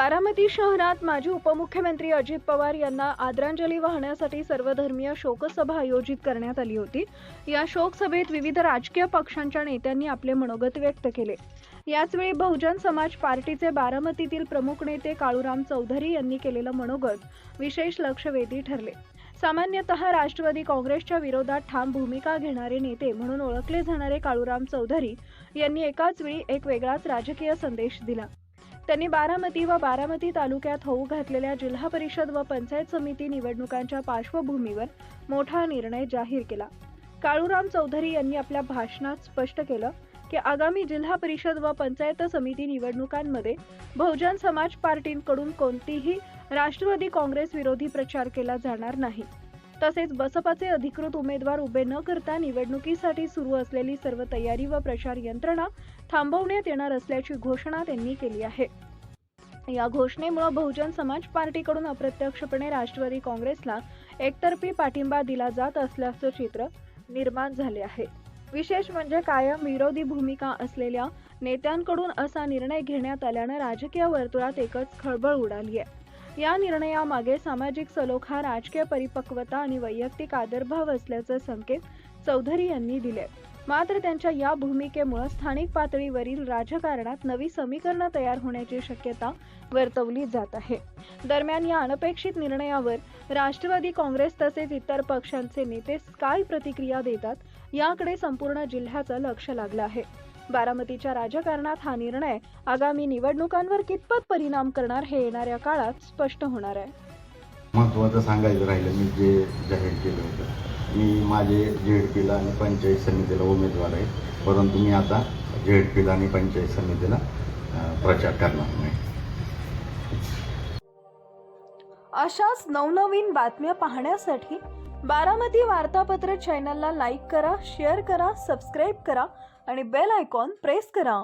बारामती शहरात माजी उपमुख्यमंत्री अजित पवार यांना आदरांजली वाहण्यासाठी सर्वधर्मीय शोकसभा आयोजित करण्यात आली होती. या शोकसभेत विविध राजकीय पक्षांच्या नेत्यांनी आपले मनोगत व्यक्त केले. याचवेळी बहुजन समाज पार्टीचे बारामतीतील प्रमुख नेते काळूराम चौधरी यांनी केलेलं मनोगत विशेष लक्षवेधी ठरले. सामान्यतः राष्ट्रवादी काँग्रेसच्या विरोधात ठाम भूमिका घेणारे नेते म्हणून ओळखले जाणारे काळूराम चौधरी यांनी एकाच वेळी एक वेगळाच राजकीय संदेश दिला. त्यांनी बारामती व बारामती तालुक्यात होऊ घातलेल्या जिल्हा परिषद व पंचायत समिती निवडणुकांच्या पार्श्वभूमीवर मोठा निर्णय जाहीर केला. काळूराम चौधरी यांनी आपल्या भाषणात स्पष्ट केलं की आगामी जिल्हा परिषद व पंचायत समिती निवडणुकांमध्ये बहुजन समाज पार्टींकडून कोणतीही राष्ट्रवादी काँग्रेस विरोधी प्रचार केला जाणार नाही. तसेच बसपाचे अधिकृत उमेदवार उभे न करता निवडणुकीसाठी सुरू असलेली सर्व तयारी व प्रचार यंत्रणा थांबवण्यात येणार असल्याची घोषणा त्यांनी केली आहे. या घोषणेमुळे बहुजन समाज पार्टीकडून अप्रत्यक्षपणे राष्ट्रवादी काँग्रेसला एकतर्फी पाठिंबा दिला जात असल्याचं चित्र निर्माण झाले आहे. विशेष म्हणजे कायम विरोधी भूमिका असलेल्या नेत्यांकडून असा निर्णय घेण्यात आल्यानं राजकीय वर्तुळात एकच खळबळ उडाली आहे. या निर्णयामागे सामाजिक सलोखा राजकीय परिपक्वता आणि वैयक्तिक आदरभाव असल्याचे संकेत चौधरी यांनी दिले. मात्र त्यांच्या या भूमिकेमुळे स्थानिक पातळीवरील राजकारणात नवी समीकरणं तयार होण्याची शक्यता वर्तवली जात आहे. दरम्यान या अनपेक्षित निर्णयावर राष्ट्रवादी काँग्रेस तसेच इतर पक्षांचे नेते काय प्रतिक्रिया देतात याकडे संपूर्ण जिल्ह्याचं लक्ष लागलं आहे. बारामतीच्या राजकारणात हा निर्णय आगामी निवडणुकांवर कितपत परिणाम करणार हे येणाऱ्या काळात स्पष्ट होणार आहे. महत्त्वाचं सांगायचं राहिलं मी जे जाहीर केलं होतं. मी माझे झेडपीला आणि पंचायत समितीला उमेदवार आहे. परंतु मी आता झेडपीला आणि पंचायत समितीला प्रचार करणार नाही. अशाच नवनवीन बातम्या पाहण्यासाठी बारामती वार्तापत्र चॅनलला लाईक करा शेअर करा सबस्क्राईब करा आणि बेल आयकॉन प्रेस करा.